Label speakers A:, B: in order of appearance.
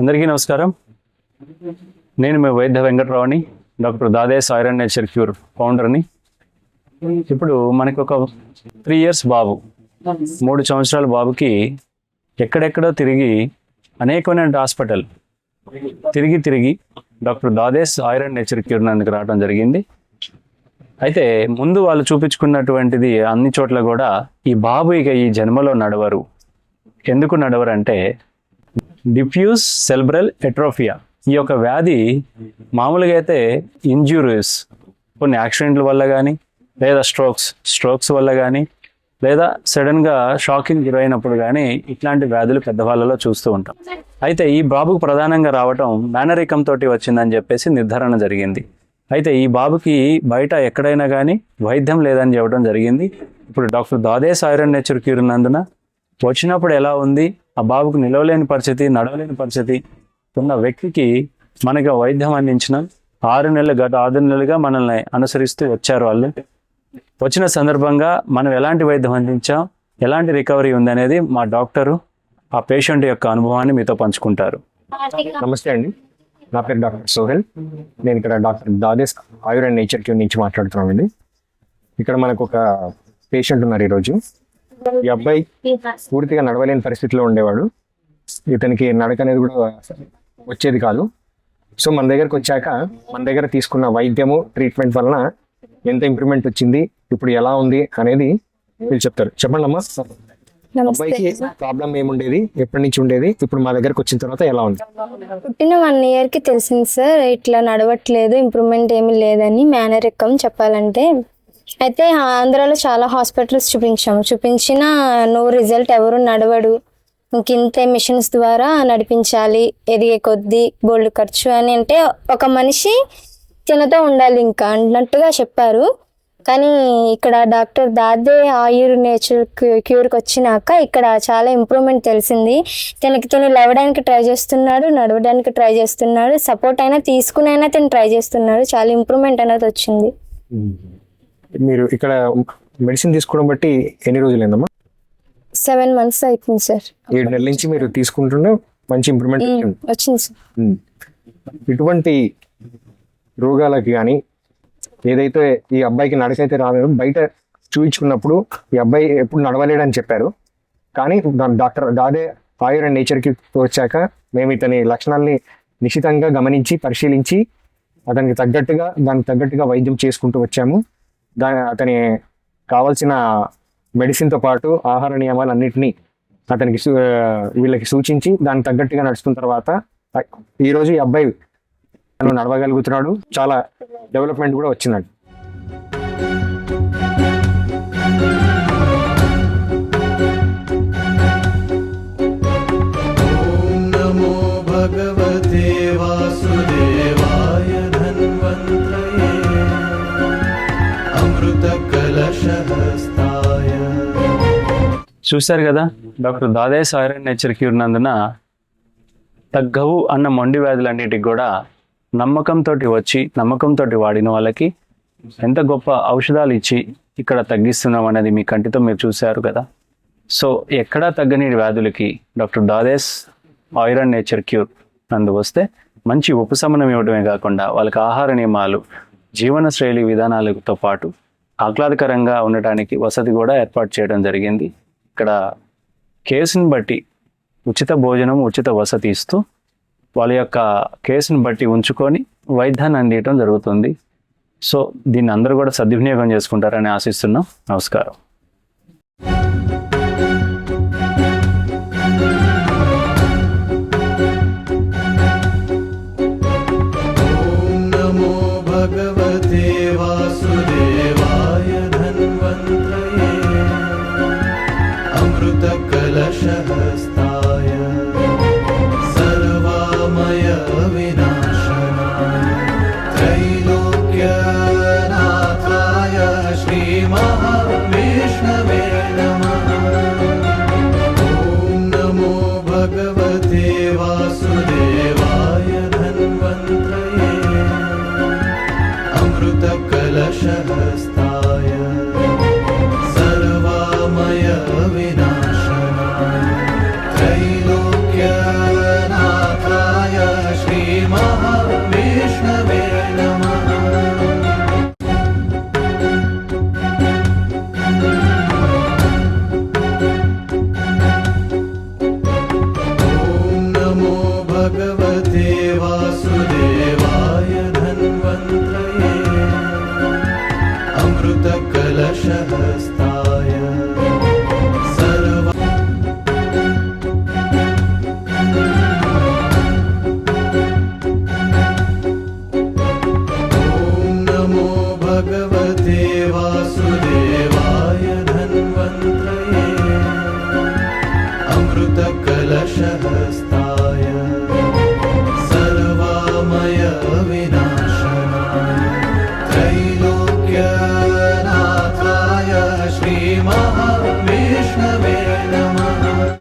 A: అందరికీ నమస్కారం. నేను మీ వైద్య వెంకటరావుని doctor Dadesh Iron Nature Cure ఫౌండర్ని. ఇప్పుడు మనకు ఒక త్రీ ఇయర్స్ బాబు మూడు సంవత్సరాల బాబుకి ఎక్కడెక్కడో తిరిగి అనేకమైన హాస్పిటల్ తిరిగి తిరిగి doctor Dadesh Iron Nature Cure నందుకు రావడం జరిగింది. అయితే ముందు వాళ్ళు చూపించుకున్నటువంటిది అన్ని చోట్ల కూడా ఈ బాబు ఇక ఈ జన్మలో నడవరు. ఎందుకు నడవరు అంటే డిఫ్యూజ్ సెల్బ్రల్ ఎట్రోఫియా ఈ యొక్క వ్యాధి మామూలుగా అయితే ఇంజ్యూరీస్ కొన్ని యాక్సిడెంట్ల వల్ల కానీ లేదా స్ట్రోక్స్ స్ట్రోక్స్ వల్ల కానీ లేదా సడన్గా షాకింగ్ గురైనప్పుడు కానీ ఇట్లాంటి వ్యాధులు పెద్దవాళ్ళలో చూస్తూ ఉంటాం. అయితే ఈ బాబుకు ప్రధానంగా రావటం మేనరికం తోటి వచ్చిందని చెప్పేసి నిర్ధారణ జరిగింది. అయితే ఈ బాబుకి బయట ఎక్కడైనా కానీ వైద్యం లేదని చెప్పడం జరిగింది. ఇప్పుడు doctor Dade Iron Nature Cure నందున వచ్చినప్పుడు ఎలా ఉంది? ఆ బాబుకు నిలవలేని పరిస్థితి నడవలేని పరిస్థితి ఉన్న వ్యక్తికి మనకి వైద్యం అందించిన ఆరు నెలలు గత ఆరు నెలలుగా మనల్ని అనుసరిస్తూ వచ్చారు వాళ్ళు. వచ్చిన సందర్భంగా మనం ఎలాంటి వైద్యం అందించాం ఎలాంటి రికవరీ ఉంది అనేది మా డాక్టరు ఆ పేషెంట్ యొక్క అనుభవాన్ని మీతో పంచుకుంటారు.
B: నమస్తే అండి. నా పేరు డాక్టర్ సోహెల్. నేను ఇక్కడ doctor Dades Ayur and nature cure నుంచి మాట్లాడుతున్నామండి. ఇక్కడ మనకు ఒక పేషెంట్ ఉన్నారు ఈరోజు. ఈ అబ్బాయి పూర్తిగా నడవలేని పరిస్థితిలో ఉండేవాడు. ఇతనికి నడక అనేది కూడా వచ్చేది కాదు. సో మన దగ్గరకు వచ్చాక మన దగ్గర తీసుకున్న వైద్యము ట్రీట్మెంట్ వలన ఎంత ఇంప్రూవ్మెంట్ వచ్చింది ఇప్పుడు ఎలా ఉంది అనేది మీరు చెప్తారు. చెప్పండి అమ్మా. అబ్బాయికి ప్రాబ్లం ఏముండేది ఎప్పటి నుంచి ఉండేది ఇప్పుడు మా దగ్గరకు వచ్చిన తర్వాత ఎలా ఉంది?
C: పుట్టిన వన్ ఇయర్కి తెలిసింది సార్ ఇట్లా నడవట్లేదు ఇంప్రూవ్మెంట్ ఏమీ లేదని మేనరికం చెప్పాలంటే అయితే ఆంధ్రాలో చాలా హాస్పిటల్స్ చూపించాము. చూపించిన నో రిజల్ట్ ఎవరు నడవడు. ఇంకింతే మిషన్స్ ద్వారా నడిపించాలి. ఎదిగే కొద్దీ బోల్డ్ ఖర్చు అని అంటే ఒక మనిషి తినతో ఉండాలి ఇంకా అన్నట్టుగా చెప్పారు. కానీ ఇక్కడ డాక్టర్ దాదే ఆయుర్ నేచర్ క్యూర్కి వచ్చినాక ఇక్కడ చాలా ఇంప్రూవ్మెంట్ తెలిసింది. తనకి తను లేవడానికి ట్రై చేస్తున్నాడు నడవడానికి ట్రై చేస్తున్నాడు సపోర్ట్ అయినా తీసుకుని అయినా తను ట్రై చేస్తున్నాడు. చాలా ఇంప్రూవ్మెంట్ అనేది వచ్చింది.
B: మీరు ఇక్కడ మెడిసిన్ తీసుకోవడం బట్టి ఎన్ని రోజులైందమ్మా
C: సెవెన్ మంత్స్ అవుతుంది సార్.
B: ఏడు నెలల నుంచి మీరు తీసుకుంటున్న మంచి ఇంప్రూవ్మెంట్
C: వచ్చింది. సార్.
B: ఇటువంటి రోగాలకి కానీ ఏదైతే ఈ అబ్బాయికి నడకైతే రాలేదు బయట చూయించుకున్నప్పుడు ఈ అబ్బాయి ఎప్పుడు నడవలేడని చెప్పారు. కానీ దాని డాక్టర్ దాదే ఆయుర్ అండ్ నేచర్కి వచ్చాక మేము ఇతని లక్షణాలని నిశితంగా గమనించి పరిశీలించి అతనికి తగ్గట్టుగా దానికి తగ్గట్టుగా వైద్యం చేసుకుంటూ వచ్చాము. దాని అతని కావాల్సిన మెడిసిన్తో పాటు ఆహార నియమాలు అన్నింటినీ అతనికి వీళ్ళకి సూచించి దానికి తగ్గట్టుగా నడుచుకున్న తర్వాత ఈరోజు ఈ అబ్బాయి తను నడవగలుగుతున్నాడు. చాలా డెవలప్మెంట్ కూడా వచ్చిందండి
A: చూశారు కదా? Doctor Dadesh Iron Nature Cure నందున తగ్గవు అన్న మొండి వ్యాధులన్నిటికి కూడా నమ్మకంతో వచ్చి నమ్మకంతో వాడిన వాళ్ళకి ఎంత గొప్ప ఔషధాలు ఇచ్చి ఇక్కడ తగ్గిస్తున్నాం అనేది మీ కంటితో మీరు చూశారు కదా? సో ఎక్కడా తగ్గని వ్యాధులకి doctor Dadesh Iron Nature Cure నందు వస్తే మంచి ఉపశమనం ఇవ్వడమే కాకుండా వాళ్ళకి ఆహార నియమాలు జీవన శైలి విధానాలతో పాటు ఆహ్లాదకరంగా ఉండటానికి వసతి కూడా ఏర్పాటు చేయడం జరిగింది. ఇక్కడ కేసుని బట్టి ఉచిత భోజనం ఉచిత వసతి ఇస్తూ వాళ్ళ యొక్క కేసుని బట్టి ఉంచుకొని వైద్యాన్ని అందించడం జరుగుతుంది. సో దీన్ని అందరూ కూడా సద్వినియోగం చేసుకుంటారని ఆశిస్తున్నాం. నమస్కారం.
D: لا شهست भगवते